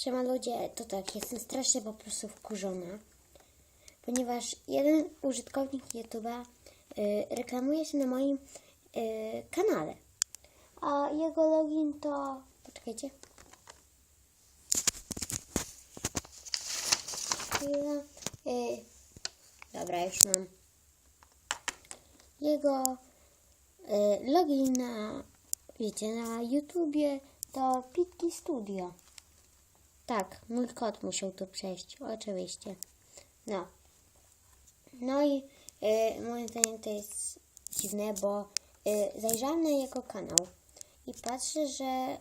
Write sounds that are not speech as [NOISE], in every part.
Siema ludzie, to tak, jestem strasznie po prostu wkurzona, ponieważ jeden użytkownik YouTube'a y, reklamuje się na moim y, kanale, a jego login to... poczekajcie. Chwila. Y, dobra, już mam. Jego y, login na, wiecie, na YouTubie to Pitki Studio. Tak, mój kot musiał tu przejść, oczywiście. No. No i y, moim zdaniem to jest dziwne, bo y, zajrzałam na jego kanał i patrzę, że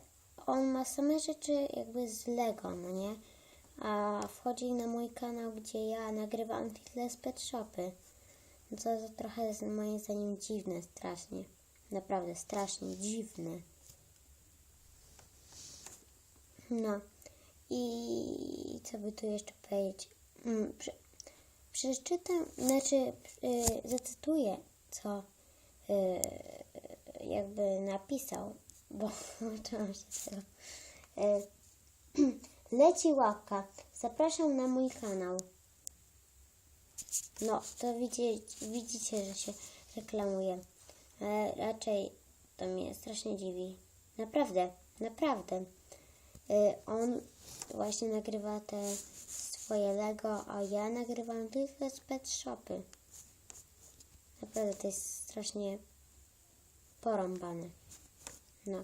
on ma same rzeczy jakby z Lego, no nie? A wchodzi na mój kanał, gdzie ja nagrywam tyle z pet shopy. No to, to trochę jest moim zdaniem dziwne, strasznie. Naprawdę strasznie dziwne. No. I co by tu jeszcze powiedzieć? Mm, prze, przeczytam, znaczy y, zacytuję, co y, jakby napisał, bo [LAUGHS] uczyłam się tego. Y, [CLEARS THROAT] leci łapka. Zapraszam na mój kanał. No, to widzicie, widzicie, że się reklamuje. Ale raczej to mnie strasznie dziwi. Naprawdę, naprawdę. Y, on właśnie nagrywa te swoje Lego, a ja nagrywam tylko z pet shopy. Naprawdę to jest strasznie porąbane. No.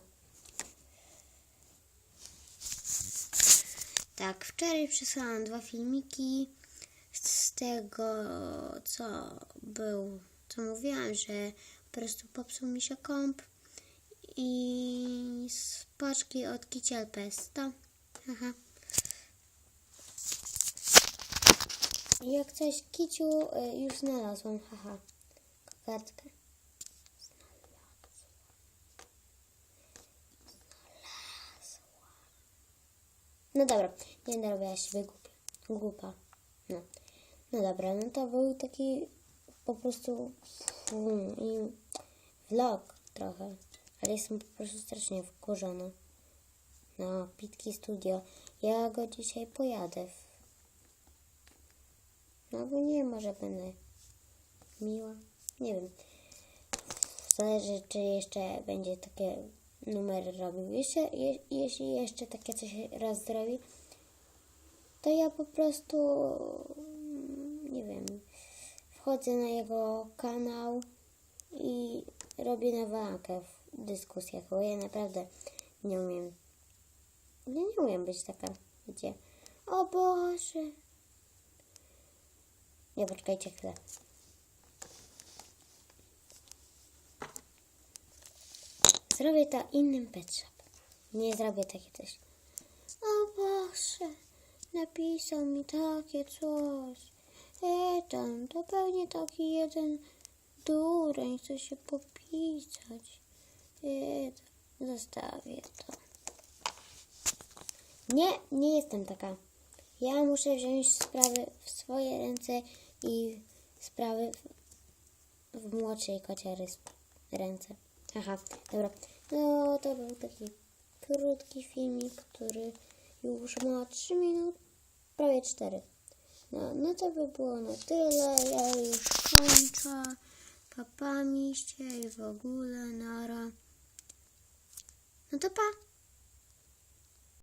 Tak, wczoraj przesłałam dwa filmiki z tego, co był, co mówiłam, że po prostu popsuł mi się komp i z paczki od Kiciel Pesto. Aha. Jak coś Kiciu y, już znalazłam, haha. Kokardkę. No dobra, nie będę robiła siebie głupia. głupa. No. no dobra, no to był taki po prostu mm, i vlog trochę, ale jestem po prostu strasznie wkurzona. No, Pitki Studio. Ja go dzisiaj pojadę. No bo nie, może będę miła. Nie wiem. Zależy, czy jeszcze będzie takie numery robił. Je, jeśli jeszcze takie coś raz zrobi, to ja po prostu mm, nie wiem. Wchodzę na jego kanał i robię na walkę w dyskusjach, bo ja naprawdę nie umiem. Ja nie umiem być taka, gdzie o Boże. Nie, poczekajcie chwilę. Zrobię to innym pet. Nie zrobię takie coś. O Boże, napisał mi takie coś. E tam, to pewnie taki jeden dureń chce się popisać. Zostawię to. Nie, nie jestem taka. Ja muszę wziąć sprawy w swoje ręce i sprawy w, w młodszej kociary ręce. Aha, dobra. No to był taki krótki filmik, który już ma 3 minut, prawie 4. No, no to by było na tyle. Ja już kończę. Papamiście i w ogóle nara. No to pa.